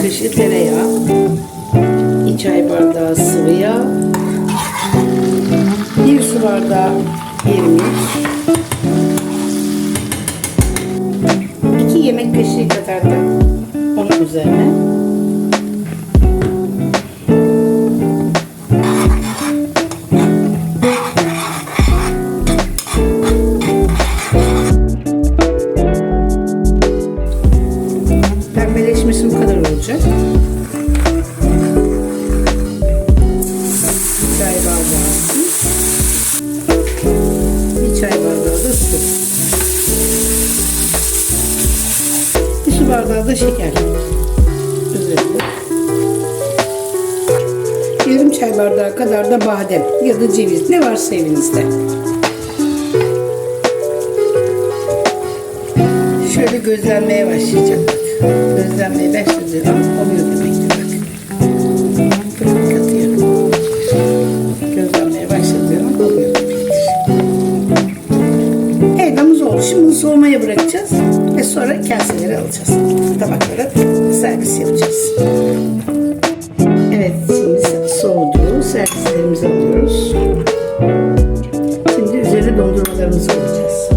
yemek kaşığı tereyağı, 2 çay bardağı sıvı yağ, 1 su bardağı irmik, 2 yemek kaşığı kadar da onun üzerine Pembeleşmesi bu kadar olacak. Çay bardağı. Bir çay bardağı da su. Bir su bardağı da şeker. Üzerinde. Yarım çay bardağı kadar da badem ya da ceviz ne varsa evinizde. Şöyle gözlenmeye başlayacak Gözlenmeye başladığı zaman oluyor demektir bak. Fırın katıyor. Gözlenmeye başladığı zaman oluyor demektir. Helvamız oldu. Şimdi bunu soğumaya bırakacağız. Ve sonra kaselere alacağız. Tabaklara servis yapacağız. Evet şimdi soğudu. Servislerimizi alıyoruz. Şimdi üzerine dondurmalarımızı alacağız.